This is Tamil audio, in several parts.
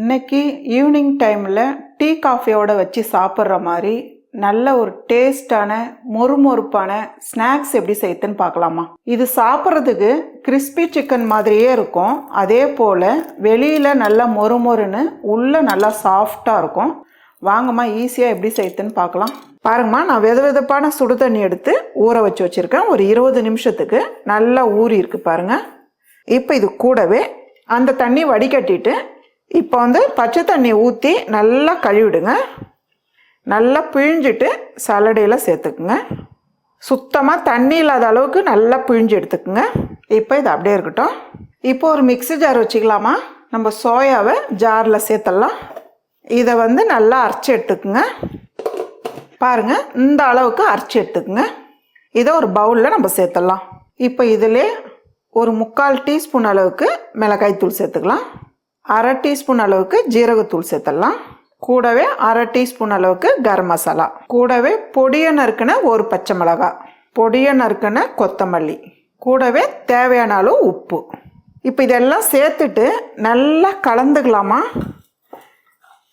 இன்னைக்கு ஈவினிங் டைமில் டீ காஃபியோட வச்சு சாப்பிட்ற மாதிரி நல்ல ஒரு டேஸ்டான மொறுமொறுப்பான ஸ்நாக்ஸ் எப்படி செய்யுதுன்னு பார்க்கலாமா? இது சாப்பிட்றதுக்கு கிறிஸ்பி சிக்கன் மாதிரியே இருக்கும். அதே போல் வெளியில் நல்லா மொறுமொறுன்னு உள்ளே நல்லா சாஃப்டாக இருக்கும். வாங்கம்மா ஈஸியாக எப்படி செய்யுதுன்னு பார்க்கலாம். பாருங்கம்மா நான் வெதுவெதப்பான சுடு தண்ணி எடுத்து ஊற வச்சு வச்சுருக்கேன். ஒரு இருபது நிமிஷத்துக்கு நல்லா ஊறி இருக்கு பாருங்கள் இப்போ இது கூடவே அந்த தண்ணி வடிகட்டிட்டு இப்போ வந்து பச்சை தண்ணி ஊற்றி நல்லா கழுவிடுங்க. நல்லா பிழிஞ்சிட்டு சலடையில் சேர்த்துக்குங்க. சுத்தமாக தண்ணி இல்லாத அளவுக்கு நல்லா பிழிஞ்சு எடுத்துக்குங்க. இப்போ இது அப்படியே இருக்கட்டும். இப்போ ஒரு மிக்ஸி ஜார் வச்சுக்கலாமா? நம்ம சோயாவை ஜாரில் சேர்த்துடலாம். இதை வந்து நல்லா அரைச்சி எடுத்துக்குங்க. பாருங்கள் இந்த அளவுக்கு அரைச்சி எடுத்துக்குங்க. இதை ஒரு பவுலில் நம்ம சேர்த்துடலாம். இப்போ இதிலே ஒரு முக்கால் டீஸ்பூன் அளவுக்கு மிளகாய் தூள் சேர்த்துக்கலாம். அரை டீஸ்பூன் அளவுக்கு ஜீரகத்தூள் சேர்த்துடலாம். கூடவே அரை டீஸ்பூன் அளவுக்கு கரம் மசாலா. கூடவே பொடியை நறுக்கின ஒரு பச்சை மிளகாய் பொடியை நறுக்கின கொத்தமல்லி. கூடவே தேவையான அளவு உப்பு. இப்போ இதெல்லாம் சேர்த்துட்டு நல்லா கலந்துக்கலாமா?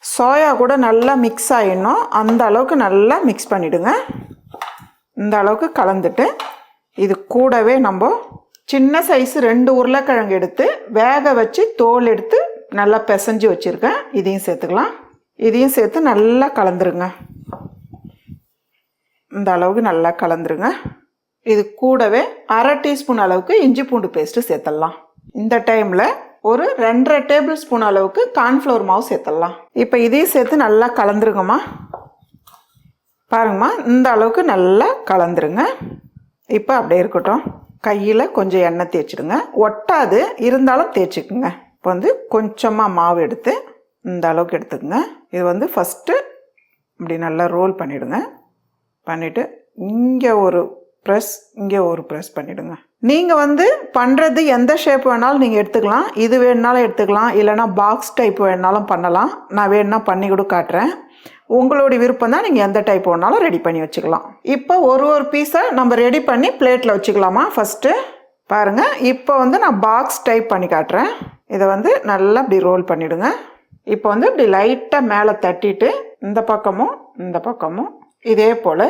சோயா கூட நல்லா மிக்ஸ் ஆகிடணும் அந்த அளவுக்கு நல்லா மிக்ஸ் பண்ணிவிடுங்க இந்த அளவுக்கு கலந்துட்டு இது கூடவே நம்ம சின்ன சைஸ் ரெண்டு உருளைக்கிழங்கு எடுத்து வேக வச்சு தோல் எடுத்து நல்லா பிசைஞ்சு வச்சுருக்கேன். இதையும் சேர்த்துக்கலாம். இதையும் சேர்த்து நல்லா கலந்துருங்க. இந்த அளவுக்கு நல்லா கலந்துருங்க. இது கூடவே அரை டீஸ்பூன் அளவுக்கு இஞ்சி பூண்டு பேஸ்ட்டு சேர்த்துடலாம். இந்த டைமில் ஒரு ரெண்டரை டேபிள் ஸ்பூன் அளவுக்கு கார்ன்ஃப்ளவர் மாவு சேர்த்துடலாம். இப்போ இதையும் சேர்த்து நல்லா கலந்துருங்கம்மா. பாருங்கம்மா இந்த அளவுக்கு நல்லா கலந்துருங்க. இப்போ அப்படியே இருக்கட்டும். கையில் கொஞ்சம் எண்ணெய் தேய்ச்சிடுங்க. ஒட்டாது இருந்தாலும் தேய்ச்சிக்குங்க. இப்போ வந்து கொஞ்சமாக மாவு எடுத்து இந்த அளவுக்கு எடுத்துக்கோங்க. இது வந்து ஃபஸ்ட்டு இப்படி நல்லா ரோல் பண்ணிவிடுங்க பண்ணிவிட்டு இங்கே ஒரு ப்ரெஸ் இங்கே ஒரு ப்ரெஸ் பண்ணிவிடுங்க நீங்கள் வந்து பண்ணுறது எந்த ஷேப் வேணாலும் நீங்கள் எடுத்துக்கலாம். இது வேணுனாலும் எடுத்துக்கலாம். இல்லைனா பாக்ஸ் டைப் வேணாலும் பண்ணலாம். நான் வேணுன்னா பண்ணி கூட காட்டுறேன். உங்களுடைய விருப்பம் தான் நீங்கள் எந்த டைப் வேணாலும் ரெடி பண்ணி வச்சுக்கலாம். இப்போ ஒரு ஒரு பீஸை நம்ம ரெடி பண்ணி பிளேட்டில் வச்சுக்கலாமா? ஃபஸ்ட்டு பாருங்கள் இப்போ வந்து நான் பாக்ஸ் டைப் பண்ணி காட்டுறேன். இதை வந்து நல்லா இப்படி ரோல் பண்ணிவிடுங்க இப்போ வந்து இப்படி லைட்டாக மேலே தட்டிட்டு இந்த பக்கமும் இந்த பக்கமும் இதே போல்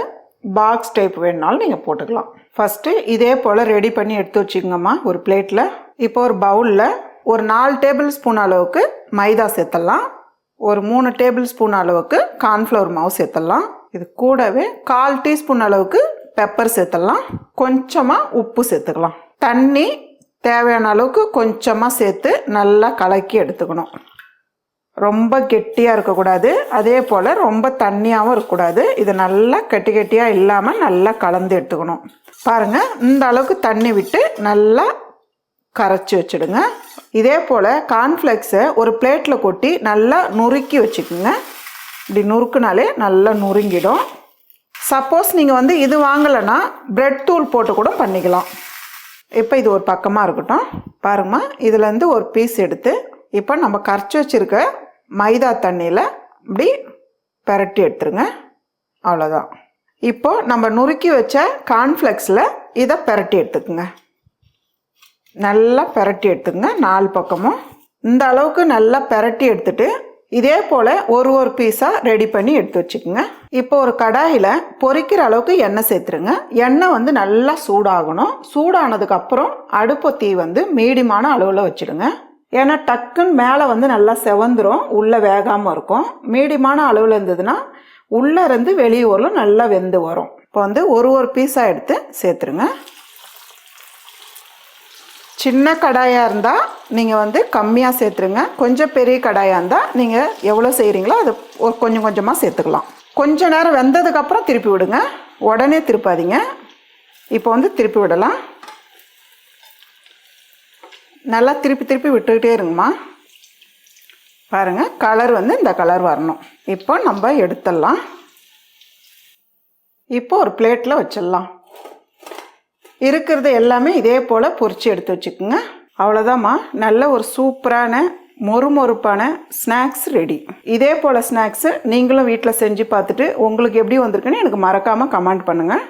பாக்ஸ் டைப் வேணுனாலும் நீங்கள் போட்டுக்கலாம். ஃபஸ்ட்டு இதே போல் ரெடி பண்ணி எடுத்து வச்சுக்கோங்கம்மா ஒரு பிளேட்டில் இப்போ ஒரு பவுலில் ஒரு நாலு டேபிள் ஸ்பூன் அளவுக்கு மைதா சேர்த்துடலாம். ஒரு மூணு டேபிள் ஸ்பூன் அளவுக்கு கார்ன்ஃப்ளவர் மாவு சேர்த்துடலாம். இது கூடவே கால் டீஸ்பூன் அளவுக்கு பெப்பர் சேர்த்துடலாம். கொஞ்சமாக உப்பு சேர்த்துக்கலாம். தண்ணி தேவையான அளவுக்கு கொஞ்சமாக சேர்த்து நல்லா கலக்கி எடுத்துக்கணும். ரொம்ப கெட்டியாக இருக்கக்கூடாது. அதே போல் ரொம்ப தண்ணியாகவும் இருக்கக்கூடாது. இது நல்லா கெட்டி கெட்டியாக இல்லாமல் நல்லா கலந்து எடுத்துக்கணும். பாருங்கள் இந்த அளவுக்கு தண்ணி விட்டு நல்லா கரைச்சி வச்சுடுங்க. இதே போல் கார்ன்ஃப்ளெக்ஸை ஒரு பிளேட்டில் கொட்டி நல்லா நுறுக்கி வச்சுக்கோங்க. இப்படி நுறுக்குனாலே நல்லா நுறுங்கிடும். சப்போஸ் நீங்கள் வந்து இது வாங்கலைன்னா ப்ரெட் தூள் போட்டு கூட பண்ணிக்கலாம். இப்போ இது ஒரு பக்கமாக இருக்கட்டும். பாருங்கம்மா இதுலேருந்து ஒரு பீஸ் எடுத்து இப்போ நம்ம கரைச்சி வச்சுருக்க மைதா தண்ணியில் இப்படி பெரட்டி எடுத்துருங்க. அவ்வளோதான் இப்போ நம்ம நுறுக்கி வச்ச கார்ன்ஃப்ளெக்ஸில் இதை பெரட்டி எடுத்துக்குங்க. நல்லா பெரட்டி எடுத்துக்கங்க நாலு பக்கமும். இந்த அளவுக்கு நல்லா பெரட்டி எடுத்துகிட்டு இதே போல் ஒரு ஒரு பீஸாக ரெடி பண்ணி எடுத்து வச்சுக்கோங்க. இப்போ ஒரு கடாயில் பொரிக்கிற அளவுக்கு எண்ணெய் சேர்த்துருங்க. எண்ணெய் வந்து நல்லா சூடாகணும். சூடானதுக்கப்புறம் அடுப்பு தீ வந்து மீடியமான அளவில் வச்சுடுங்க. ஏன்னா டக்குன்னு மேலே வந்து நல்லா செவந்துரும். உள்ளே வேகாமல் இருக்கும். மீடியமான அளவில் இருந்ததுன்னா உள்ளே இருந்து வெளியே வரலும் நல்லா வெந்து வரும். இப்போ வந்து ஒரு ஒரு பீஸாக எடுத்து சேர்த்துருங்க. சின்ன கடாயாக இருந்தால் நீங்கள் வந்து கம்மியாக சேர்த்துருங்க. கொஞ்சம் பெரிய கடாயாக இருந்தால் நீங்கள் எவ்வளோ செய்கிறீங்களோ அது ஒரு கொஞ்சம் கொஞ்சமாக சேர்த்துக்கலாம். கொஞ்ச நேரம் வெந்ததுக்கப்புறம் திருப்பி விடுங்க. உடனே திருப்பாதீங்க. இப்போ வந்து திருப்பி விடலாம். நல்லா திருப்பி திருப்பி விட்டுக்கிட்டே இருங்கம்மா. பாருங்கள் கலர் வந்து இந்த கலர் வரணும். இப்போ நம்ம எடுத்துடலாம். இப்போ ஒரு பிளேட்டில் வச்சிடலாம். இருக்கிறது எல்லாமே இதே போல் பொறிச்சு எடுத்து வச்சுக்கோங்க. அவ்வளோதாம்மா நல்ல ஒரு சூப்பரான மொறுமொறுப்பான ஸ்நாக்ஸ் ரெடி. இதே போல் ஸ்நாக்ஸு நீங்களும் வீட்டில் செஞ்சு பார்த்துட்டு உங்களுக்கு எப்படி வந்திருக்குன்னு எனக்கு மறக்காமல் கமெண்ட் பண்ணுங்கள்